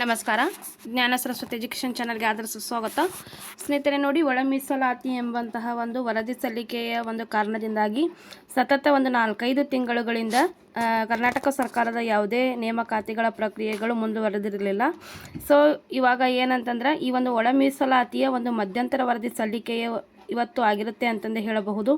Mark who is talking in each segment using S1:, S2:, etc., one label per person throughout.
S1: ನಮಸ್ಕಾರ. ಜ್ಞಾನ ಸರಸ್ವತಿ ಎಜುಕೇಷನ್ ಚಾನಲ್ಗೆ ಆದರ ಸುಸ್ವಾಗತ ಸ್ನೇಹಿತರೆ, ನೋಡಿ ಒಳ ಮೀಸಲಾತಿ ಎಂಬಂತಹ ಒಂದು ವರದಿ ಸಲ್ಲಿಕೆಯ ಒಂದು ಕಾರಣದಿಂದಾಗಿ ಸತತ ಒಂದು ನಾಲ್ಕೈದು ತಿಂಗಳುಗಳಿಂದ ಕರ್ನಾಟಕ ಸರ್ಕಾರದ ಯಾವುದೇ ನೇಮಕಾತಿಗಳ ಪ್ರಕ್ರಿಯೆಗಳು ಮುಂದುವರೆದಿರಲಿಲ್ಲ. ಸೊ ಇವಾಗ ಏನಂತಂದ್ರೆ, ಈ ಒಂದು ಒಳ ಮೀಸಲಾತಿಯ ಒಂದು ಮಧ್ಯಂತರ ವರದಿ ಸಲ್ಲಿಕೆಯ ಇವತ್ತು ಆಗಿರುತ್ತೆ ಅಂತಂದು ಹೇಳಬಹುದು.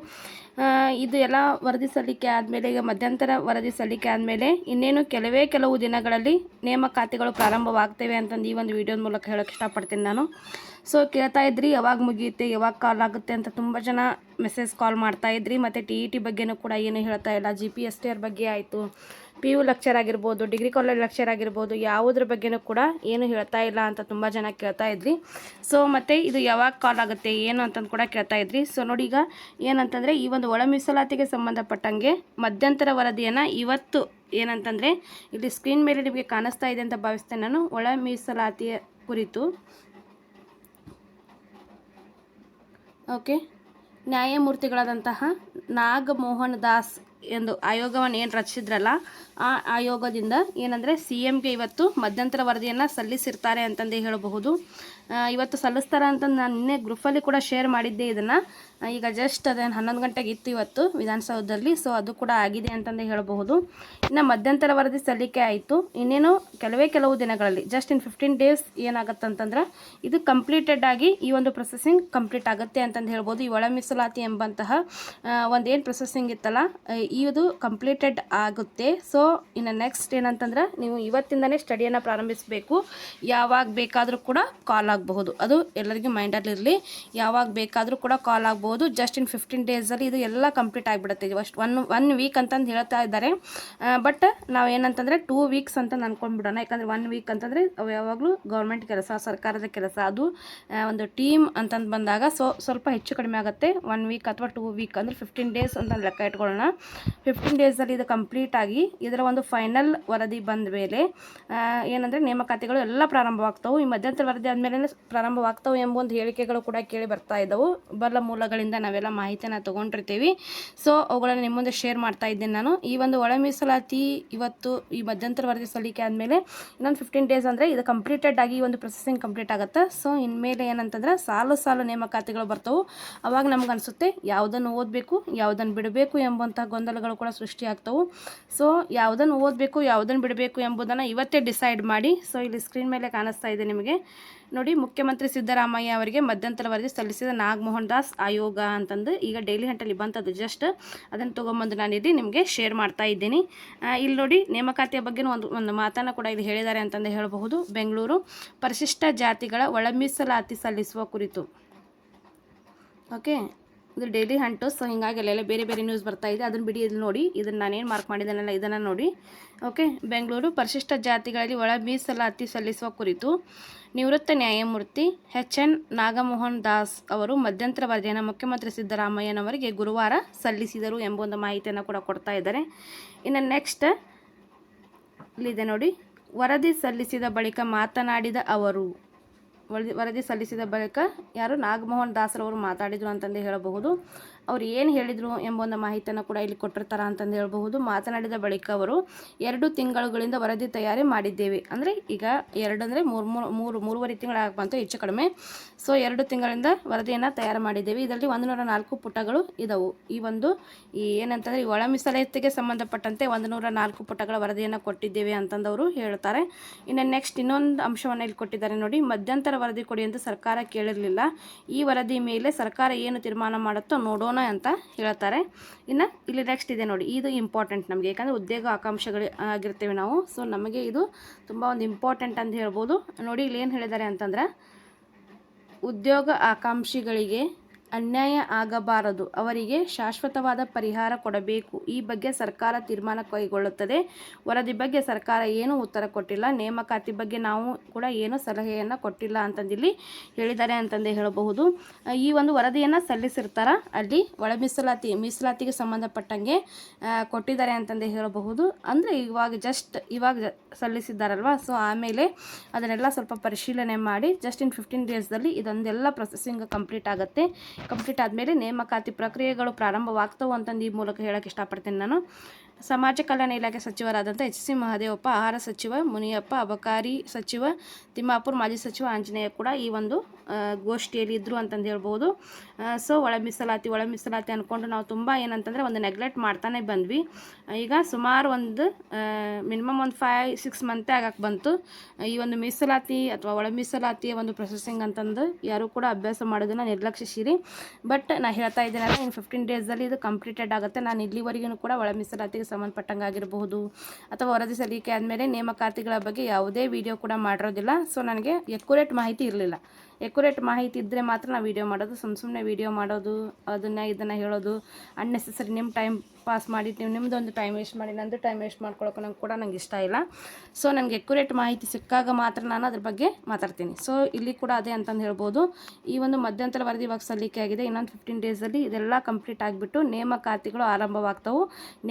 S1: ಇದು ಎಲ್ಲ ವರದಿ ಸಲ್ಲಿಕೆ ಆದಮೇಲೆ ಈಗ ಮಧ್ಯಂತರ ವರದಿ ಸಲ್ಲಿಕೆ ಆದಮೇಲೆ ಇನ್ನೇನು ಕೆಲವೇ ಕೆಲವು ದಿನಗಳಲ್ಲಿ ನೇಮಕಾತಿಗಳು ಪ್ರಾರಂಭವಾಗ್ತವೆ ಅಂತಂದು ಈ ಒಂದು ವಿಡಿಯೋದ ಮೂಲಕ ಹೇಳೋಕ್ಕೆ ಇಷ್ಟಪಡ್ತೀನಿ ನಾನು. ಸೊ ಕೇಳ್ತಾ ಇದ್ರಿ, ಯಾವಾಗ ಮುಗಿಯುತ್ತೆ, ಯಾವಾಗ ಕಾಲ್ ಆಗುತ್ತೆ ಅಂತ ತುಂಬ ಜನ ಮೆಸೇಜ್ ಕಾಲ್ ಮಾಡ್ತಾ ಇದ್ರಿ. ಮತ್ತು ಟಿ ಇ ಟಿ ಬಗ್ಗೆನೂ ಕೂಡ ಏನು ಹೇಳ್ತಾ ಇಲ್ಲ. G P S T R ಬಗ್ಗೆ ಆಯಿತು. ಪಿ ಯು ಲೆಕ್ಚರ್ ಆಗಿರ್ಬೋದು ಡಿಗ್ರಿ ಕಾಲೇಜ್ ಲೆಕ್ಚರ್ ಆಗಿರ್ಬೋದು, ಯಾವುದ್ರ ಬಗ್ಗೆನೂ ಕೂಡ ಏನು ಹೇಳ್ತಾ ಇಲ್ಲ ಅಂತ ತುಂಬ ಜನ ಕೇಳ್ತಾ ಇದ್ರಿ. ಸೊ ಮತ್ತು ಇದು ಯಾವಾಗ ಕಾಲ್ ಆಗುತ್ತೆ, ಏನು ಅಂತಂದು ಕೂಡ ಕೇಳ್ತಾ ಇದ್ರಿ. ಸೊ ನೋಡಿ ಈಗ ಏನಂತಂದರೆ, ಈ ಒಂದು ಒಳ ಮೀಸಲಾತಿಗೆ ಸಂಬಂಧಪಟ್ಟಂಗೆ ಮಧ್ಯಂತರ ವರದಿಯನ್ನು ಇವತ್ತು ಏನಂತಂದರೆ, ಇಲ್ಲಿ ಸ್ಕ್ರೀನ್ ಮೇಲೆ ನಿಮಗೆ ಕಾಣಿಸ್ತಾ ಇದೆ ಅಂತ ಭಾವಿಸ್ತೇನೆ ನಾನು. ಒಳ ಮೀಸಲಾತಿಯ ಕುರಿತು. ಓಕೆ ನ್ಯಾಯಮೂರ್ತಿಗಳಾದಂತಹ ನಾಗಮೋಹನ್ ದಾಸ್ ಎಂದು ಆಯೋಗವನ್ನು ಏನು ರಚಿಸಿದ್ರಲ್ಲ, ಆ ಆಯೋಗದಿಂದ ಏನಂದರೆ ಸಿ ಎಮ್ಗೆ ಇವತ್ತು ಮಧ್ಯಂತರ ವರದಿಯನ್ನು ಸಲ್ಲಿಸಿರ್ತಾರೆ ಅಂತಂದೇ ಹೇಳಬಹುದು. ಇವತ್ತು ಸಲ್ಲಿಸ್ತಾರ ಅಂತ ನಾನು ನಿನ್ನೆ ಗ್ರೂಪಲ್ಲಿ ಕೂಡ ಶೇರ್ ಮಾಡಿದ್ದೆ ಇದನ್ನು. ಈಗ ಜಸ್ಟ್ ಅದೇನು ಹನ್ನೊಂದು ಗಂಟೆಗೆ ಇತ್ತು ಇವತ್ತು ವಿಧಾನಸೌಧದಲ್ಲಿ ಸೊ ಅದು ಕೂಡ ಆಗಿದೆ ಅಂತಂದು ಹೇಳಬಹುದು. ಇನ್ನು ಮಧ್ಯಂತರ ವರದಿ ಸಲ್ಲಿಕೆ ಆಯಿತು. ಇನ್ನೇನು ಕೆಲವೇ ಕೆಲವು ದಿನಗಳಲ್ಲಿ ಜಸ್ಟ್ ಇನ್ ಫಿಫ್ಟೀನ್ ಡೇಸ್ ಏನಾಗುತ್ತಂತಂದ್ರೆ, ಇದು ಕಂಪ್ಲೀಟೆಡ್ ಆಗಿ ಈ ಒಂದು ಪ್ರೊಸೆಸಿಂಗ್ ಕಂಪ್ಲೀಟ್ ಆಗುತ್ತೆ ಅಂತಂದು ಹೇಳ್ಬೋದು. ಈ ಒಳ ಮೀಸಲಾತಿ ಎಂಬಂತಹ ಒಂದು ಏನು ಪ್ರೊಸೆಸಿಂಗ್ ಇತ್ತಲ್ಲ ಇದು ಕಂಪ್ಲೀಟೆಡ್ ಆಗುತ್ತೆ. ಸೊ ಇನ್ನು ನೆಕ್ಸ್ಟ್ ಏನಂತಂದ್ರೆ, ನೀವು ಇವತ್ತಿಂದನೇ ಸ್ಟಡಿಯನ್ನು ಪ್ರಾರಂಭಿಸಬೇಕು. ಯಾವಾಗ ಬೇಕಾದರೂ ಕೂಡ ಕಾಲ್ ಆಗಬಹುದು. ಅದು ಎಲ್ಲರಿಗೂ ಮೈಂಡಲ್ಲಿರಲಿ ಯಾವಾಗ ಬೇಕಾದರೂ ಕೂಡ ಕಾಲ್ ಆಗ್ಬೋದು ಜಸ್ಟ್ ಇನ್ ಫಿಫ್ಟೀನ್ ಡೇಸಲ್ಲಿ ಇದು ಎಲ್ಲ ಕಂಪ್ಲೀಟ್ ಆಗಿಬಿಡುತ್ತೆ. ಅಷ್ಟು ಒನ್ ಒನ್ ವೀಕ್ ಅಂತಂದು ಹೇಳ್ತಾ ಇದ್ದಾರೆ. ಬಟ್ ನಾವು ಏನಂತಂದರೆ ಟೂ ವೀಕ್ಸ್ ಅಂತ ಅನ್ಕೊಂಡ್ಬಿಡೋಣ ಯಾಕಂದರೆ ಒನ್ ವೀಕ್ ಅಂತಂದರೆ ಅವು ಯಾವಾಗಲೂ ಗೌರ್ಮೆಂಟ್ ಕೆಲಸ, ಸರ್ಕಾರದ ಕೆಲಸ. ಅದು ಒಂದು ಟೀಮ್ ಅಂತಂದು ಬಂದಾಗ ಸೊ, ಸ್ವಲ್ಪ ಹೆಚ್ಚು ಕಡಿಮೆ ಆಗುತ್ತೆ. ಒನ್ ವೀಕ್ ಅಥವಾ ಟೂ ವೀಕ್ ಅಂದರೆ ಫಿಫ್ಟೀನ್ ಡೇಸ್ ಅಂತ ಲೆಕ್ಕ ಇಟ್ಕೊಳ್ಳೋಣ. ಫಿಫ್ಟೀನ್ ಡೇಸಲ್ಲಿ ಇದು ಕಂಪ್ಲೀಟ್ ಆಗಿ ಇದರ ಒಂದು ಫೈನಲ್ ವರದಿ ಬಂದ ಮೇಲೆ ಏನಂದರೆ ನೇಮಕಾತಿಗಳು ಎಲ್ಲ ಪ್ರಾರಂಭವಾಗ್ತವೆ. ಈ ಮಧ್ಯಂತರ ವರದಿ ಆದಮೇಲೆ ಪ್ರಾರಂಭವಾಗ್ತವೆ ಎಂಬ ಒಂದು ಹೇಳಿಕೆಗಳು ಕೂಡ ಕೇಳಿ ಬರ್ತಾ ಇದ್ದವು. ಬಲ್ಲ ಮೂಲಗಳಿಂದ ನಾವೆಲ್ಲ ಮಾಹಿತಿಯನ್ನು ತೊಗೊಂಡಿರ್ತೀವಿ. ಸೊ ಅವುಗಳನ್ನು ನಿಮ್ಮ ಮುಂದೆ ಶೇರ್ ಮಾಡ್ತಾ ಇದ್ದೀನಿ ನಾನು. ಈ ಒಂದು ಒಳ ಮೀಸಲಾತಿ ಇವತ್ತು ಈ ಮಧ್ಯಂತರ ವರದಿ ಸಲ್ಲಿಕೆ ಆದಮೇಲೆ ಇನ್ನೊಂದು ಫಿಫ್ಟೀನ್ ಡೇಸ್ ಅಂದರೆ ಇದು ಕಂಪ್ಲೀಟೆಡ್ ಆಗಿ ಈ ಒಂದು ಪ್ರೊಸೆಸಿಂಗ್ ಕಂಪ್ಲೀಟ್ ಆಗುತ್ತೆ. ಸೊ ಇನ್ಮೇಲೆ ಏನಂತಂದ್ರೆ ಸಾಲು ಸಾಲು ನೇಮಕಾತಿಗಳು ಬರ್ತವೆ. ಅವಾಗ ನಮ್ಗೆ ಅನಿಸುತ್ತೆ ಯಾವುದನ್ನು ಓದಬೇಕು, ಯಾವುದನ್ನು ಬಿಡಬೇಕು ಎಂಬಂತಹ ಗೊಂದಲಗಳು ಕೂಡ ಸೃಷ್ಟಿಯಾಗ್ತವೆ ಸೊ ಯಾವುದನ್ನು ಓದಬೇಕು, ಯಾವುದನ್ನು ಬಿಡಬೇಕು ಎಂಬುದನ್ನು ಇವತ್ತೇ ಡಿಸೈಡ್ ಮಾಡಿ. ಸೊ ಇಲ್ಲಿ ಸ್ಕ್ರೀನ್ ಮೇಲೆ ಕಾಣಿಸ್ತಾ ಇದೆ ನಿಮಗೆ. ನೋಡಿ ಮುಖ್ಯಮಂತ್ರಿ ಸಿದ್ದರಾಮಯ್ಯ ಅವರಿಗೆ ಮಧ್ಯಂತರ ವರದಿ ಸಲ್ಲಿಸಿದ ನಾಗಮೋಹನ್ ದಾಸ್ ಆಯೋಗ ಅಂತಂದು ಈಗ ಡೈಲಿ ಹಂಟಲ್ಲಿ ಬಂತದ್ದು ಜಸ್ಟ್ ಅದನ್ನು ತೊಗೊಂಬಂದು ನಾನು ಇಲ್ಲಿ ನಿಮಗೆ ಶೇರ್ ಮಾಡ್ತಾ ಇದ್ದೀನಿ. ಇಲ್ಲಿ ನೋಡಿ ನೇಮಕಾತಿಯ ಬಗ್ಗೆ ಒಂದು ಒಂದು ಮಾತನ್ನು ಕೂಡ ಇಲ್ಲಿ ಹೇಳಿದ್ದಾರೆ ಅಂತಂದು ಹೇಳಬಹುದು. ಬೆಂಗಳೂರು ಪರಿಶಿಷ್ಟ ಜಾತಿಗಳ ಒಳ ಮೀಸಲಾತಿ ಸಲ್ಲಿಸುವ ಕುರಿತು. ಓಕೆ ಇದು ಡೈಲಿ ಹಂಟು ಸೊ ಹಿಂಗಾಗಿ ಅಲ್ಲೆಲ್ಲ ಬೇರೆ ಬೇರೆ ನ್ಯೂಸ್ ಬರ್ತಾ ಇದೆ. ಅದನ್ನು ಬಿಡಿ, ಇಲ್ಲಿ ನೋಡಿ. ಇದನ್ನು ನಾನೇನು ಮಾರ್ಕ್ ಮಾಡಿದ್ದೇನಲ್ಲ ಇದನ್ನು ನೋಡಿ. ಓಕೆ ಬೆಂಗಳೂರು ಪರಿಶಿಷ್ಟ ಜಾತಿಗಳಲ್ಲಿ ಒಳ ಮೀಸಲಾತಿ ಸಲ್ಲಿಸುವ ಕುರಿತು. ನಿವೃತ್ತ ನ್ಯಾಯಮೂರ್ತಿ ಎಚ್ ಎನ್ ನಾಗಮೋಹನ್ ದಾಸ್ ಅವರು ಮಧ್ಯಂತರ ವರದಿಯನ್ನು ಮುಖ್ಯಮಂತ್ರಿ ಸಿದ್ದರಾಮಯ್ಯನವರಿಗೆ ಗುರುವಾರ ಸಲ್ಲಿಸಿದರು ಎಂಬ ಒಂದು ಮಾಹಿತಿಯನ್ನು ಕೂಡ ಕೊಡ್ತಾ ಇದ್ದಾರೆ. ಇನ್ನು ನೆಕ್ಸ್ಟ್ ಇಲ್ಲಿದೆ ನೋಡಿ. ವರದಿ ಸಲ್ಲಿಸಿದ ಬಳಿಕ ಮಾತನಾಡಿದ ಅವರು, ವರದಿ ವರದಿ ಸಲ್ಲಿಸಿದ ಬಳಿಕ ಯಾರು ನಾಗಮೋಹನ್ ದಾಸರವರು ಮಾತಾಡಿದರು ಅಂತಂದು ಹೇಳಬಹುದು. ಅವ್ರು ಏನು ಹೇಳಿದರು ಎಂಬ ಒಂದು ಮಾಹಿತಿಯನ್ನು ಕೂಡ ಇಲ್ಲಿ ಕೊಟ್ಟಿರ್ತಾರ ಅಂತಂದು ಹೇಳಬಹುದು. ಮಾತನಾಡಿದ ಬಳಿಕ ಅವರು ಎರಡು ತಿಂಗಳುಗಳಿಂದ ವರದಿ ತಯಾರಿ ಮಾಡಿದ್ದೇವೆ. ಅಂದರೆ ಈಗ ಎರಡು ಅಂದರೆ ಮೂರು ಮೂರು ಮೂರು ಮೂರುವರೆ ತಿಂಗಳಾಗ ಬಂತು, ಹೆಚ್ಚು ಕಡಿಮೆ. ಸೊ ಎರಡು ತಿಂಗಳಿಂದ ವರದಿಯನ್ನು ತಯಾರು ಮಾಡಿದ್ದೇವೆ. ಇದರಲ್ಲಿ ಒಂದು ನೂರ ನಾಲ್ಕು ಪುಟಗಳು ಇದ್ದವು ಈ ಒಂದು ಈ ಏನಂತಂದರೆ ಒಳ ಮೀಸಲಾತಿಗೆ ಸಂಬಂಧಪಟ್ಟಂತೆ ಒಂದು ನೂರ ನಾಲ್ಕು ಪುಟಗಳ ವರದಿಯನ್ನು ಕೊಟ್ಟಿದ್ದೇವೆ ಅಂತಂದವರು ಹೇಳ್ತಾರೆ. ಇನ್ನು ನೆಕ್ಸ್ಟ್ ಇನ್ನೊಂದು ಅಂಶವನ್ನು ಇಲ್ಲಿ ಕೊಟ್ಟಿದ್ದಾರೆ ನೋಡಿ. ಮಧ್ಯಂತರ ವರದಿ ಕೊಡಿ ಎಂದು ಸರ್ಕಾರ ಕೇಳಿರಲಿಲ್ಲ. ಈ ವರದಿ ಮೇಲೆ ಸರ್ಕಾರ ಏನು ತೀರ್ಮಾನ ಮಾಡುತ್ತೋ ನೋಡೋಣ ಅಂತ ಹೇಳ್ತಾರೆ. ಇನ್ನು ಇಲ್ಲಿ ನೆಕ್ಸ್ಟ್ ಇದೆ ನೋಡಿ, ಇದು ಇಂಪಾರ್ಟೆಂಟ್ ನಮಗೆ. ಯಾಕಂದರೆ ಉದ್ಯೋಗ ಆಕಾಂಕ್ಷೆಗಳು ಆಗಿರ್ತೇವೆ ನಾವು. ಸೊ ನಮಗೆ ಇದು ತುಂಬ ಒಂದು ಇಂಪಾರ್ಟೆಂಟ್ ಅಂತ ಹೇಳ್ಬೋದು. ನೋಡಿ, ಇಲ್ಲಿ ಏನು ಹೇಳಿದ್ದಾರೆ ಅಂತಂದ್ರೆ, ಉದ್ಯೋಗ ಆಕಾಂಕ್ಷಿಗಳಿಗೆ ಅನ್ಯಾಯ ಆಗಬಾರದು. ಅವರಿಗೆ ಶಾಶ್ವತವಾದ ಪರಿಹಾರ ಕೊಡಬೇಕು. ಈ ಬಗ್ಗೆ ಸರ್ಕಾರ ತೀರ್ಮಾನ ಕೈಗೊಳ್ಳುತ್ತದೆ. ವರದಿ ಬಗ್ಗೆ ಸರ್ಕಾರ ಏನೂ ಉತ್ತರ ಕೊಟ್ಟಿಲ್ಲ. ನೇಮಕಾತಿ ಬಗ್ಗೆ ನಾವು ಕೂಡ ಏನು ಸಲಹೆಯನ್ನು ಕೊಟ್ಟಿಲ್ಲ ಅಂತಂದಿಲ್ಲಿ ಹೇಳಿದ್ದಾರೆ ಅಂತಂದೇ ಹೇಳಬಹುದು. ಈ ಒಂದು ವರದಿಯನ್ನು ಸಲ್ಲಿಸಿರ್ತಾರ, ಅಲ್ಲಿ ಒಳ ಮೀಸಲಾತಿ, ಮೀಸಲಾತಿಗೆ ಸಂಬಂಧಪಟ್ಟಂಗೆ ಕೊಟ್ಟಿದ್ದಾರೆ ಅಂತಂದೇ ಹೇಳಬಹುದು. ಅಂದರೆ ಇವಾಗ ಜಸ್ಟ್ ಇವಾಗ ಸಲ್ಲಿಸಿದ್ದಾರಲ್ವ? ಸೊ ಆಮೇಲೆ ಅದನ್ನೆಲ್ಲ ಸ್ವಲ್ಪ ಪರಿಶೀಲನೆ ಮಾಡಿ ಜಸ್ಟ್ ಇನ್ ಫಿಫ್ಟೀನ್ ಡೇಸ್ದಲ್ಲಿ ಇದೊಂದೆಲ್ಲ ಪ್ರೊಸೆಸಿಂಗ್ ಕಂಪ್ಲೀಟ್ ಆಗುತ್ತೆ. ಕಂಪ್ಲೀಟ್ ಆದಮೇಲೆ ನೇಮಕಾತಿ ಪ್ರಕ್ರಿಯೆಗಳು ಪ್ರಾರಂಭವಾಗ್ತವೆ ಅಂತಂದು ಈ ಮೂಲಕ ಹೇಳೋಕ್ಕೆ ಇಷ್ಟಪಡ್ತೀನಿ ನಾನು. ಸಮಾಜ ಕಲ್ಯಾಣ ಇಲಾಖೆ ಸಚಿವರಾದಂಥ ಎಚ್ ಸಿ ಮಹದೇವಪ್ಪ, ಆಹಾರ ಸಚಿವ ಮುನಿಯಪ್ಪ, ಅಬಕಾರಿ ಸಚಿವ, ತಿಮ್ಮಾಪುರ್ ಮಾಜಿ ಸಚಿವ ಆಂಜನೇಯ ಕೂಡ ಈ ಒಂದು ಗೋಷ್ಠಿಯಲ್ಲಿ ಇದ್ದರು ಅಂತಂದು ಹೇಳ್ಬೋದು ಸೊ ಒಳ ಮೀಸಲಾತಿ ಒಳ ಮೀಸಲಾತಿ ಅಂದ್ಕೊಂಡು ನಾವು ತುಂಬ ಏನಂತಂದರೆ ಒಂದು ನೆಗ್ಲೆಕ್ಟ್ ಮಾಡ್ತಾನೆ ಬಂದ್ವಿ. ಈಗ ಸುಮಾರು ಒಂದು ಮಿನಿಮಮ್ ಒಂದು ಫೈ ಸಿಕ್ಸ್ ಮಂತೇ ಆಗಕ್ಕೆ ಬಂತು. ಈ ಒಂದು ಮೀಸಲಾತಿ ಅಥವಾ ಒಳ ಮೀಸಲಾತಿಯ ಒಂದು ಪ್ರೊಸೆಸಿಂಗ್ ಅಂತಂದು ಯಾರೂ ಕೂಡ ಅಭ್ಯಾಸ ಮಾಡೋದನ್ನು ನಿರ್ಲಕ್ಷಿಸಿರಿ. ಬಟ್ ನಾನು ಹೇಳ್ತಾ ಇದ್ದೀನಲ್ಲ ಇನ್ನು ಫಿಫ್ಟೀನ್ ಡೇಸಲ್ಲಿ ಇದು ಕಂಪ್ಲೀಟೆಡ್ ಆಗುತ್ತೆ. ನಾನು ಇಲ್ಲಿವರೆಗೂ ಕೂಡ ಒಳ ಮೀಸಲಾತಿಗೆ ಸಂಬಂಧಪಟ್ಟಂಗೆ ಆಗಿರಬಹುದು. ಅಥವಾ ವರದಿ ಸಲ್ಲಿಕೆ ಆದಮೇಲೆ ನೇಮಕಾತಿಗಳ ಬಗ್ಗೆ ಯಾವುದೇ ವಿಡಿಯೋ ಕೂಡ ಮಾಡಿರೋದಿಲ್ಲ. ಸೊ ನನಗೆ ಎಕ್ಯುರೇಟ್ ಮಾಹಿತಿ ಇರಲಿಲ್ಲ. ಎಕ್ಯುರೇಟ್ ಮಾಹಿತಿ ಇದ್ದರೆ ಮಾತ್ರ ನಾವು ವೀಡಿಯೋ ಮಾಡೋದು. ಸುಮ್ಮ ಸುಮ್ಮನೆ ವೀಡಿಯೋ ಮಾಡೋದು, ಅದನ್ನು ಇದನ್ನು ಹೇಳೋದು. ಅನ್ನೆಸೆಸರಿ ನಿಮ್ಮ ಟೈಮ್ ಪಾಸ್ ಮಾಡಿ, ನೀವು ನಿಮ್ಮದೊಂದು ಟೈಮ್ ವೇಸ್ಟ್ ಮಾಡಿ, ನಂದು ಟೈಮ್ ವೇಸ್ಟ್ ಮಾಡ್ಕೊಳ್ಳೋಕೆ ನಂಗೆ ಕೂಡ ನಂಗೆ ಇಷ್ಟ ಇಲ್ಲ. ಸೊ ನನಗೆ ಎಕ್ಯುರೇಟ್ ಮಾಹಿತಿ ಸಿಕ್ಕಾಗ ಮಾತ್ರ ನಾನು ಅದ್ರ ಬಗ್ಗೆ ಮಾತಾಡ್ತೀನಿ. ಸೊ ಇಲ್ಲಿ ಕೂಡ ಅದೇ ಅಂತಂದು ಹೇಳ್ಬೋದು. ಈ ಒಂದು ಮಧ್ಯಂತರ ವರದಿ ಇವಾಗ ಸಲ್ಲಿಕೆ ಆಗಿದೆ. ಇನ್ನೊಂದು ಫಿಫ್ಟೀನ್ ಡೇಸಲ್ಲಿ ಇದೆಲ್ಲ ಕಂಪ್ಲೀಟ್ ಆಗಿಬಿಟ್ಟು ನೇಮಕಾತಿಗಳು ಆರಂಭವಾಗ್ತವೆ.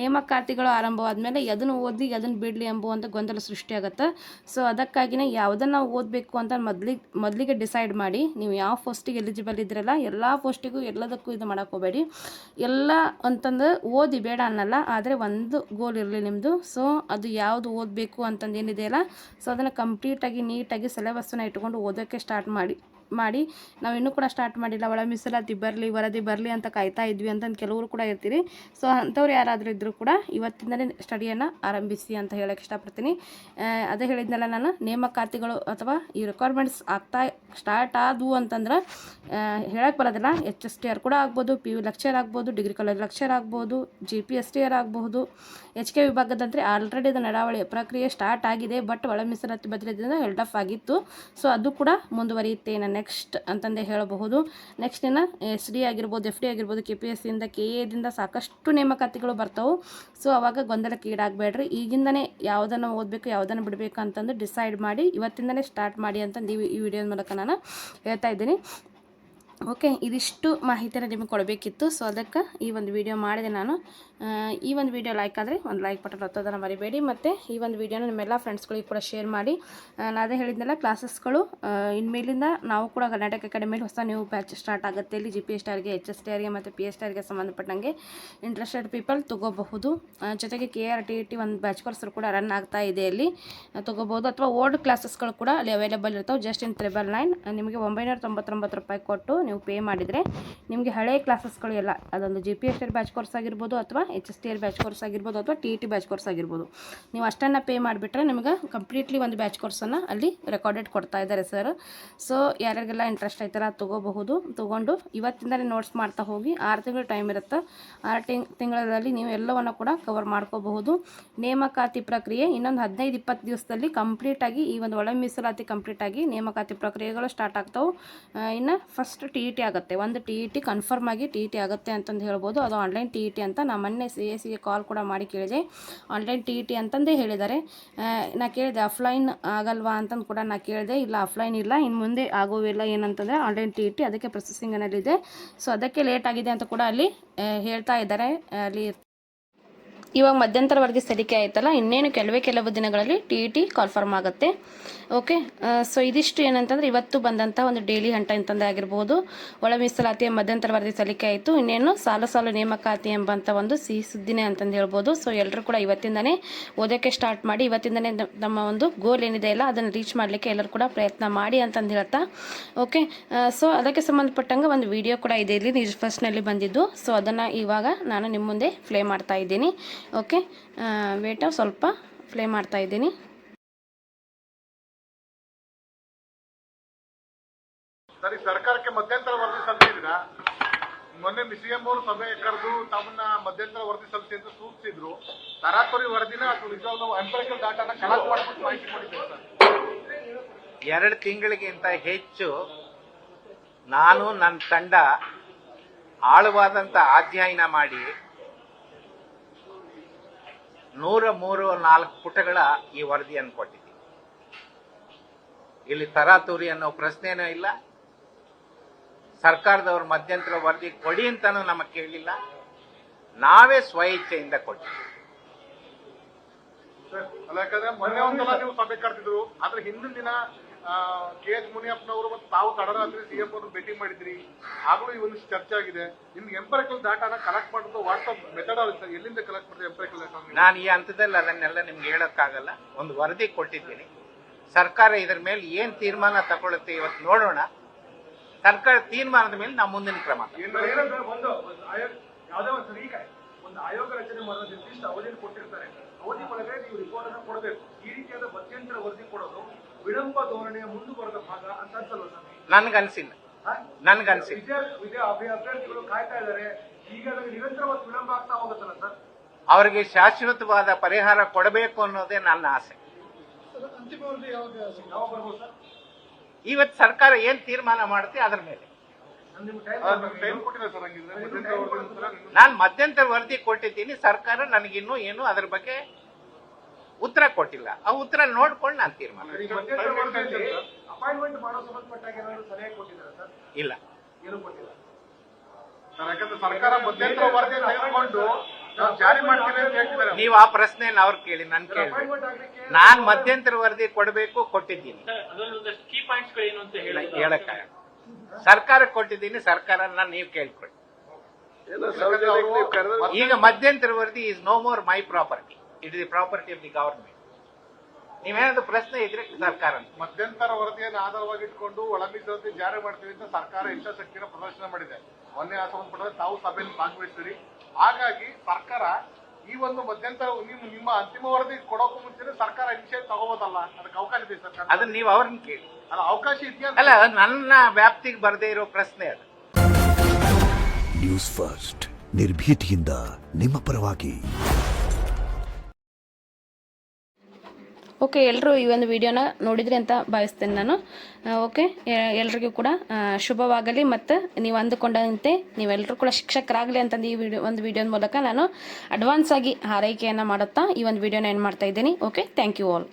S1: ನೇಮಕಾತಿಗಳು ಆರಂಭವಾದಮೇಲೆ ಅದನ್ನು ಓದಿ ಅದನ್ನು ಬಿಡಲಿ ಎಂಬುವಂಥ ಗೊಂದಲ ಸೃಷ್ಟಿಯಾಗುತ್ತೆ. ಸೊ ಅದಕ್ಕಾಗಿನೇ ಯಾವುದನ್ನು ಓದಬೇಕು ಅಂತ ಮೊದಲಿಗೆ ಮೊದಲಿಗೆ ಡಿಸೈಡ್ ಮಾಡಿ ನೀವು ಯಾವ ಪೋಸ್ಟಿಗೆ ಎಲಿಜಿಬಲ್ ಇದ್ರಲ್ಲ ಎಲ್ಲ ಪೋಸ್ಟಿಗೂ ಎಲ್ಲದಕ್ಕೂ ಇದು ಮಾಡೋಕೆ ಹೋಗಬೇಡಿ. ಎಲ್ಲ ಅಂತಂದು ಓದಿ ಬೇಡ ಅನ್ನಲ್ಲ, ಆದರೆ ಒಂದು ಗೋಲ್ ಇರಲಿ ನಿಮ್ಮದು ಸೊ ಅದು ಯಾವುದು ಓದಬೇಕು ಅಂತಂದು ಏನಿದೆಯಲ್ಲ ಸೊ ಅದನ್ನು ಕಂಪ್ಲೀಟಾಗಿ ನೀಟಾಗಿ ಸಿಲೆಬಸ್ಸನ್ನು ಇಟ್ಕೊಂಡು ಓದೋಕ್ಕೆ ಸ್ಟಾರ್ಟ್ ಮಾಡಿ. ಮಾಡಿ ನಾವು ಇನ್ನೂ ಕೂಡ ಸ್ಟಾರ್ಟ್ ಮಾಡಿಲ್ಲ. ಒಳ ಮೀಸಲಾತಿ ಬರಲಿ, ವರದಿ ಬರಲಿ ಅಂತ ಕಾಯ್ತಾ ಇದ್ವಿ ಅಂತ ಕೆಲವರು ಕೂಡ ಇರ್ತೀರಿ ಸೊ ಅಂಥವ್ರು ಯಾರಾದರೂ ಇದ್ದರೂ ಕೂಡ ಇವತ್ತಿಂದಲೇ ಸ್ಟಡಿಯನ್ನು ಆರಂಭಿಸಿ ಅಂತ ಹೇಳೋಕ್ಕೆ ಇಷ್ಟಪಡ್ತೀನಿ. ಅದೇ ಹೇಳಿದ್ನಲ್ಲ ನಾನು, ನೇಮಕಾತಿಗಳು ಅಥವಾ ಈ ರಿಕ್ವೈರ್ಮೆಂಟ್ಸ್ ಆಗ್ತಾ ಸ್ಟಾರ್ಟ್ ಆದವು ಅಂತಂದ್ರೆ ಹೇಳಕ್ಕೆ ಬರೋದಿಲ್ಲ. ಎಚ್ ಎಸ್ ಟಿ ಆರ್ ಕೂಡ ಆಗ್ಬೋದು ಪಿ ಯು ಲೆಕ್ಚರ್ ಆಗ್ಬೋದು ಡಿಗ್ರಿ ಕಾಲೇಜ್ ಲೆಕ್ಚರ್ ಆಗ್ಬೋದು G P S T R ಆಗಬಹುದು ಎಚ್ ಕೆ ವಿಭಾಗದಂತೆ ಆಲ್ರೆಡಿ ಅದು ನಡಾವಳಿ ಪ್ರಕ್ರಿಯೆ ಸ್ಟಾರ್ಟ್ ಆಗಿದೆ ಬಟ್ ಒಳ ಮೀಸಲಾತಿ ಬದಲಿದ್ದರಿಂದ ಹೆಲ್ಡ್ ಆಫ್ ಆಗಿತ್ತು. ಸೊ ಅದು ಕೂಡ ಮುಂದುವರಿಯುತ್ತೆ ಇನ್ನು ನೆಕ್ಸ್ಟ್ ಅಂತಂದೇ ಹೇಳಬಹುದು. ನೆಕ್ಸ್ಟ್ ಇನ್ನು ಎಸ್ ಡಿ ಆಗಿರ್ಬೋದು, ಎಫ್ ಡಿ ಆಗಿರ್ಬೋದು ಕೆ ಪಿ ಎಸ್ ಸಿಯಿಂದ ಕೆ ಎದಿಂದ ಸಾಕಷ್ಟು ನೇಮಕಾತಿಗಳು ಬರ್ತವೆ. ಸೊ, ಅವಾಗ ಗೊಂದಲಕ್ಕೆ ಈಡಾಗಬೇಡ್ರಿ. ಈಗಿಂದನೇ ಯಾವುದನ್ನು ಓದಬೇಕು, ಯಾವುದನ್ನು ಬಿಡಬೇಕು ಅಂತಂದು ಡಿಸೈಡ್ ಮಾಡಿ ಇವತ್ತಿಂದನೇ ಸ್ಟಾರ್ಟ್ ಮಾಡಿ ಅಂತಂದು ಈ ವಿಡಿಯೋದ ಮೂಲಕ ನಾನು ಹೇಳ್ತಾ ಇದ್ದೀನಿ. ಓಕೆ, ಇದಿಷ್ಟು ಮಾಹಿತಿನ ನಿಮಗೆ ಕೊಡಬೇಕಿತ್ತು. ಸೊ ಅದಕ್ಕೆ ಈ ಒಂದು ವಿಡಿಯೋ ಮಾಡಿದೆ ನಾನು. ಈ ಒಂದು ವಿಡಿಯೋ ಲೈಕ್ ಆದರೆ ಒಂದು ಲೈಕ್ ಬಟನ್ ಹತ್ತೋದನ್ನು ಮರಿಬೇಡಿ. ಮತ್ತು ಈ ಒಂದು ವಿಡಿಯೋನ ನಿಮ್ಮೆಲ್ಲ ಫ್ರೆಂಡ್ಸ್ಗಳಿಗೆ ಕೂಡ ಶೇರ್ ಮಾಡಿ. ನಾನು ಅದೇ ಹೇಳಿದ್ನಲ್ಲ ಕ್ಲಾಸಸ್ಗಳು ಇನ್ಮೇಲಿಂದ ನಾವು ಕೂಡ ಕರ್ನಾಟಕ ಅಕಾಡೆಮಿಯಲ್ಲಿ ಹೊಸ ನ್ಯೂ ಬ್ಯಾಚ್ ಸ್ಟಾರ್ಟ್ ಆಗುತ್ತೆ. ಇಲ್ಲಿ ಜಿ ಪಿ ಎಸ್ ಟಾರ್ಗೆ ಎಚ್ ಎಸ್ ಟಿ ಆರ್ಗೆ ಮತ್ತು ಪಿ ಎಸ್ ಟಿ ಆರ್ಗೆ ಸಂಬಂಧಪಟ್ಟಂಗೆ ಇಂಟ್ರೆಸ್ಟೆಡ್ ಪೀಪಲ್ ತೊಗೋಬಹುದು. ಜೊತೆಗೆ ಕೆ ಆರ್ ಟಿ ಟಿ ಒಂದು ಬ್ಯಾಚ್ ಕೋರ್ಸ್ ಕೂಡ ರನ್ ಆಗ್ತಾ ಇದೆ ಅಲ್ಲಿ. ತೊಗೋಬೋದು ಅಥವಾ ಓಲ್ಡ್ ಕ್ಲಾಸಸ್ಗಳು ಕೂಡ ಅಲ್ಲಿ ಅವೈಲೇಬಲ್ ಇರ್ತಾವೆ. ಜಸ್ಟ್ ಇನ್ ತ್ರಿಬಲ್ ನೈನ್ ನಿಮಗೆ ಒಂಬೈನೂರ ತೊಂಬತ್ತೊಂಬತ್ತು ರೂಪಾಯಿ ಕೊಟ್ಟು ನೀವು ಪೇ ಮಾಡಿದರೆ ನಿಮಗೆ ಹಳೆ ಕ್ಲಾಸಸ್ಗಳು ಎಲ್ಲ, ಅದೊಂದು G P S T batch course ಆಗಿರ್ಬೋದು ಅಥವಾ H S T batch course ಆಗಿರ್ಬೋದು ಅಥವಾ T E T batch course ಆಗಿರ್ಬೋದು. ನೀವು ಅಷ್ಟನ್ನು ಪೇ ಮಾಡಿಬಿಟ್ರೆ ನಿಮಗೆ ಕಂಪ್ಲೀಟ್ಲಿ ಒಂದು ಬ್ಯಾಚ್ ಕೋರ್ಸನ್ನು ಅಲ್ಲಿ ರೆಕಾರ್ಡೆಡ್ ಕೊಡ್ತಾ ಇದ್ದಾರೆ ಸರ್. ಸೊ ಯಾರ್ಯಾರಿಗೆಲ್ಲ ಇಂಟ್ರೆಸ್ಟ್ ಐತಲ್ಲ ತೊಗೋಬಹುದು. ತೊಗೊಂಡು ಇವತ್ತಿಂದಲೇ ನೋಟ್ಸ್ ಮಾಡ್ತಾ ಹೋಗಿ, ಆರು ತಿಂಗಳು ಟೈಮ್ ಇರುತ್ತೆ. ಆರು ತಿಂಗ್ ತಿಂಗಳಲ್ಲಿ ನೀವು ಎಲ್ಲವನ್ನು ಕೂಡ ಕವರ್ ಮಾಡ್ಕೋಬಹುದು. ನೇಮಕಾತಿ ಪ್ರಕ್ರಿಯೆ ಇನ್ನೊಂದು ಹದಿನೈದು, ಇಪ್ಪತ್ತು ದಿವಸದಲ್ಲಿ ಕಂಪ್ಲೀಟಾಗಿ ಈ ಒಂದು ಒಳ ಮೀಸಲಾತಿ ಕಂಪ್ಲೀಟಾಗಿ ನೇಮಕಾತಿ ಪ್ರಕ್ರಿಯೆಗಳು ಸ್ಟಾರ್ಟ್ ಆಗ್ತಾವೆ. ಇನ್ನು ಫಸ್ಟ್ ಟಿ ಇ ಟಿ ಆಗುತ್ತೆ. ಒಂದು ಟಿ ಇ ಟಿ ಕನ್ಫರ್ಮ್ ಆಗಿ ಟಿ ಇ ಟಿ ಆಗುತ್ತೆ ಅಂತಂದು ಹೇಳ್ಬೋದು. ಅದು ಆನ್ಲೈನ್ ಟಿ ಇ ಟಿ ಅಂತ ನಾ ಮೊನ್ನೆ ಸಿ ಎ ಸಿಗೆ ಕಾಲ್ ಕೂಡ ಮಾಡಿ ಕೇಳಿದೆ. ಆನ್ಲೈನ್ ಟಿ ಇ ಟಿ ಅಂತಂದೇ ಹೇಳಿದ್ದಾರೆ. ನಾ ಕೇಳಿದೆ ಆಫ್ಲೈನ್ ಆಗಲ್ವಾ ಅಂತಂದು ಕೂಡ ನಾ ಕೇಳಿದೆ. ಇಲ್ಲ ಆಫ್ಲೈನ್ ಇಲ್ಲ. ಇನ್ನು ಮುಂದೆ ಆಗೋವಿಲ್ಲ ಏನಂತಂದರೆ ಆನ್ಲೈನ್ ಟಿ ಇ ಟಿ ಅದಕ್ಕೆ ಪ್ರೊಸೆಸಿಂಗನಲ್ಲಿದೆ ಸೊ ಅದಕ್ಕೆ ಲೇಟ್ ಆಗಿದೆ ಅಂತ ಕೂಡ ಅಲ್ಲಿ ಹೇಳ್ತಾ ಇದ್ದಾರೆ. ಅಲ್ಲಿ ಇವಾಗ ಮಧ್ಯಂತರ ವರದಿ ಸಲ್ಲಿಕೆ ಆಯ್ತಲ್ಲ, ಇನ್ನೇನು ಕೆಲವೇ ಕೆಲವು ದಿನಗಳಲ್ಲಿ ಟಿ ಇ ಟಿ ಕಾನ್ಫರ್ಮ್ ಆಗುತ್ತೆ. ಓಕೆ ಸೊ ಇದಿಷ್ಟು ಏನಂತಂದ್ರೆ ಇವತ್ತು ಬಂದಂಥ ಒಂದು ಡೈಲಿ ಹಂಟ ಅಂತಂದೆ ಆಗಿರ್ಬೋದು. ಒಳ ಮೀಸಲಾತಿಯ ಮಧ್ಯಂತರ ವರದಿ ಸಲ್ಲಿಕೆ ಆಯಿತು. ಇನ್ನೇನು ಸಾಲು ಸಾಲು ನೇಮಕಾತಿ ಎಂಬಂಥ ಒಂದು ಸಿಹಿ ಸುದ್ದಿನೇ ಅಂತಂದು ಹೇಳ್ಬೋದು. ಸೊ ಎಲ್ಲರೂ ಕೂಡ ಇವತ್ತಿಂದನೇ ಓದೋಕ್ಕೆ ಸ್ಟಾರ್ಟ್ ಮಾಡಿ, ಇವತ್ತಿಂದನೇ ನಮ್ಮ ಒಂದು ಗೋಲ್ ಏನಿದೆ ಅಲ್ಲ ಅದನ್ನು ರೀಚ್ ಮಾಡಲಿಕ್ಕೆ ಎಲ್ಲರೂ ಕೂಡ ಪ್ರಯತ್ನ ಮಾಡಿ ಅಂತಂದು ಹೇಳ್ತಾ. ಓಕೆ ಸೊ ಅದಕ್ಕೆ ಸಂಬಂಧಪಟ್ಟಂಗೆ ಒಂದು ವಿಡಿಯೋ ಕೂಡ ಇದೆ ಇಲ್ಲಿ ಫಸ್ಟ್ ಫಸ್ಟ್ನಲ್ಲಿ ಬಂದಿದ್ದು. ಸೊ ಅದನ್ನು ಇವಾಗ ನಾನು ನಿಮ್ಮ ಮುಂದೆ ಪ್ಲೇ ಮಾಡ್ತಾ ಇದ್ದೀನಿ. ಓಕೆ? ವೇಟ ಸ್ವಲ್ಪ ಫ್ಲೇ ಮಾಡ್ತಾ ಇದ್ದೀನಿ.
S2: ಸರಿ ಸರ್ಕಾರಕ್ಕೆ ಮಧ್ಯಂತರ ವರದಿ ಸಲ್ಲಿಸಿದ್ರ ಮೊನ್ನೆ ಸಿಎಂ ಅವರು ಸಭೆ ಕರೆದು ತಮ್ಮನ್ನ ಮಧ್ಯಂತರ ವರದಿ ಸಲ್ಲಿಸಿ ಅಂತ ಸೂಚಿಸಿದ್ರು. ತರಾತುರಿ ವರದಿನ ಅಥವಾ ನಿಜವಾಗ್ಲೂ ಎಂಪರಿಕಲ್ ಡಾಟಾನ ಕಲೆಕ್ಟ್ ಮಾಡ್ಬಿಟ್ಟು ಮಾಹಿತಿ ಕೊಟ್ಟಿದ್ದಾರೆ ಸರ್?
S3: ಎರಡು ತಿಂಗಳಿಗಿಂತ ಹೆಚ್ಚು ನಾನು ನನ್ನ ತಂಡ ಆಳವಾದಂತ ಅಧ್ಯಯನ ಮಾಡಿ ನೂರ ಮೂರು ನಾಲ್ಕು ಪುಟಗಳ ಈ ವರದಿಯನ್ನು ಕೊಟ್ಟಿದ್ದೀವಿ ಇಲ್ಲಿ ತರಾತುರಿ ಅನ್ನೋ ಪ್ರಶ್ನೆನೂ ಇಲ್ಲ. ಸರ್ಕಾರದವ್ರ ಮಧ್ಯಂತರ ವರದಿ ಕೊಡಿ ಅಂತಾನೂ ನಮಗೆ ಕೇಳಿಲ್ಲ ನಾವೇ ಸ್ವಇಚ್ಛೆಯಿಂದ ಕೊಟ್ಟಿದ್ದೀವಿ.
S2: ಯಾಕಂದ್ರೆ ಮೊನ್ನೆ ಒಂದ್ಸಲ ನೀವು ಸಭೆ ಕರೆದಿದ್ರು, ಆದ್ರೆ ಹಿಂದಿನ ದಿನ ಕೆ ಎಚ್ ಮುನಿಯಪ್ಪನವರು ಮತ್ತು ತಾವು ತಡರಾತ್ರಿ ಸಿ ಎಂ ಅವರು ಭೇಟಿ ಮಾಡಿದ್ರಿ. ಆಗಲೂ ಒಂದಿಷ್ಟು ಚರ್ಚೆ ಆಗಿದೆ. ನಿಮ್ಗೆ ಎಂಪರಿಕಲ್ ಡಾಟಾನ ಕಲೆಕ್ಟ್ ಮಾಡೋದು ವಾಟ್ಸಪ್ ಮೆಥಡ್ ಆಗುತ್ತೆ. ಎಲ್ಲಿಂದ ಕಲೆಕ್ಟ್ ಮಾಡಿದ್ರೆ ಎಂಪರಿಕಲ್ ಡಾಟಾ
S3: ನಾನು ಈ ಹಂತದಲ್ಲಿ ಅದನ್ನೆಲ್ಲ ನಿಮ್ಗೆ ಹೇಳೋಕ್ಕಾಗಲ್ಲ. ಒಂದು ವರದಿ ಕೊಟ್ಟಿದ್ದೀನಿ. ಸರ್ಕಾರ ಇದ್ರ ಮೇಲೆ ಏನ್ ತೀರ್ಮಾನ ತಗೊಳುತ್ತೆ ಇವತ್ತು ನೋಡೋಣ. ಸರ್ಕಾರ ತೀರ್ಮಾನದ ಮೇಲೆ ನಾವು ಮುಂದಿನ ಕ್ರಮ. ತಗೊಳ್ತೀವಿ.
S4: ಏನಂದ್ರೆ ಒಂದು ಒಂದು ಆಯೋಗ ಯಾವುದೇ ಒಂದು ಸರಿ ಈಗ ಒಂದು ಆಯೋಗ ರಚನೆ ಮಾಡೋ ನಿರ್ದಿಷ್ಟ ಅವಧಿಯನ್ನು ಕೊಟ್ಟಿರ್ತಾರೆ. ಅವಧಿ ಒಳಗೆ ನೀವು ರಿಪೋರ್ಟ್ ಅನ್ನು ಕೊಡಬೇಕು ಈ ರೀತಿಯಾದ ಮಧ್ಯಂತರ ವರದಿ ಕೊಡೋದು ವಿಳಂಬ ಧೋರಣೆ ಮುಂದುವರೆದ ಭಾಗ ಅಂತ ಅನ್ಸಲ್ವ ಸರ್
S3: ನನ್ಗನ್ಸಿಲ್ಲ? ನನ್ಗನ್ಸಿಲ್ಲ.
S4: ಅಭ್ಯ- ಅಭ್ಯರ್ಥಿಗಳು ಕಾಯ್ತಾ ಇದ್ದಾರೆ. ಈಗ ನಿರಂತರವಾಗಿ ವಿಳಂಬ ಆಗ್ತಾ ಹೋಗುತ್ತಲ್ಲ ಸರ್?
S3: ಅವರಿಗೆ ಶಾಶ್ವತವಾದ ಪರಿಹಾರ ಕೊಡಬೇಕು ಅನ್ನೋದೇ ನನ್ನ ಆಸೆ.
S4: ಅಂತಿಮವಾಗಿ ಯಾವಾಗ ಯಾವಾಗ ಬರ್ಬೋದು ಸರ್?
S3: ಇವತ್ತು ಸರ್ಕಾರ ಏನ್ ತೀರ್ಮಾನ ಮಾಡುತ್ತೆ ಅದ್ರ ಮೇಲೆ. ನಾನು ಮಧ್ಯಂತರ ವರದಿ ಕೊಟ್ಟಿದ್ದೀನಿ. ಸರ್ಕಾರ ನನಗಿನ್ನೂ ಏನು ಅದ್ರ ಬಗ್ಗೆ ಉತ್ತರ ಕೊಟ್ಟಿಲ್ಲ. ಆ ಉತ್ತರ ನೋಡ್ಕೊಂಡು ನಾನು ತೀರ್ಮಾನ. ಇಲ್ಲ
S4: ಏನು ಕೊಟ್ಟಿಲ್ಲ.
S2: ಸರ್ ಯಾಕಂದ್ರೆ ಸರ್ಕಾರ ಮಧ್ಯಂತರ ವರದಿ ತೆಗೆದುಕೊಂಡು ನಾವು ಜಾರಿ ಮಾಡ್ತೀವಿ ಅಂತ ಹೇಳ್ತಿದ್ದಾರೆ.
S3: ನೀವು ಆ ಪ್ರಶ್ನೆನ ಅವ್ರು ಕೇಳಿ ನನ್ ಕೇಳಿ ನಾನ್ ಮಧ್ಯಂತರ ವರದಿ ಕೊಡಬೇಕು ಕೊಟ್ಟಿದ್ದೀನಿ. ಹೇಳಕ್ಕ ಸರ್ಕಾರಕ್ಕೆ ಕೊಟ್ಟಿದ್ದೀನಿ ಸರ್ಕಾರನ ನೀವು ಕೇಳ್ಕೊಳ್ಳಿ. ಈಗ ಮಧ್ಯಂತರ ವರದಿ is no more my property it is the property of the government ನೀವೇನಾದ್ರು ಪ್ರಶ್ನೆ ಇದ್ರೆ ಸರ್ಕಾರ
S2: ಮಧ್ಯಂತರ ವರದಿಯನ್ನು ಆಧಾರವಾಗಿ ಇಟ್ಕೊಂಡು ಒಳ ಮೀಸಲಾತಿ ಜಾರಿ ಮಾಡ್ತೀವಿ ಅಂತ ಸರ್ಕಾರ ಇಚ್ಛಾಶಕ್ತಿನ ಪ್ರದರ್ಶನ ಮಾಡಿದೆ. ಮೊನ್ನೆ ಆ ಸಂಬಂಧಪಟ್ಟ ತಾವು ಸಭೆಯಲ್ಲಿ ಭಾಗವಹಿಸಿರಿ ಹಾಗಾಗಿ ಸರ್ಕಾರ ಈ ಒಂದು ಮಧ್ಯಂತರ ನಿಮ್ಮ ನಿಮ್ಮ ಅಂತಿಮ ವರದಿ ಕೊಡೋಕು ಮುಂಚೆ ಸರ್ಕಾರ ಇನಿಷಿಯೇಟ್ ತಗೋಬೋದಲ್ಲ? ಅದಕ್ಕೆ ಅವಕಾಶ ಇದೆ ಸರ್ಕಾರ?
S3: ಅದನ್ನ ನೀವು ಅವ್ರನ್ನ ಕೇಳಿ.
S2: ಅಲ್ಲ ಅವಕಾಶ ಇದೆಯಾ
S3: ಅಲ್ಲ ನನ್ನ ವ್ಯಾಪ್ತಿಗೆ ಬರದೇ ಇರೋ ಪ್ರಶ್ನೆ ಅದು.
S5: ನ್ಯೂಸ್ ಫಸ್ಟ್ ನಿರ್ಭೀತಿಯಿಂದ ನಿಮ್ಮ ಪರವಾಗಿ.
S1: ಓಕೆ ಎಲ್ಲರೂ ಈ ಒಂದು ವಿಡಿಯೋನ ನೋಡಿದ್ರಿ ಅಂತ ಭಾವಿಸ್ತೇನೆ ನಾನು. ಓಕೆ ಎಲ್ರಿಗೂ ಕೂಡ ಶುಭವಾಗಲಿ ಮತ್ತು ನೀವು ಅಂದುಕೊಂಡಂತೆ ನೀವೆಲ್ಲರೂ ಕೂಡ ಶಿಕ್ಷಕರಾಗಲಿ ಅಂತಂದು ಈ ವಿಡಿಯೋ, ಒಂದು ವಿಡಿಯೋದ ಮೂಲಕ ನಾನು ಅಡ್ವಾನ್ಸ್ ಆಗಿ ಹಾರೈಕೆಯನ್ನು ಮಾಡುತ್ತಾ ಈ ಒಂದು ವಿಡಿಯೋನ ಏನು ಮಾಡ್ತಾ ಇದ್ದೀನಿ. Okay, thank you all.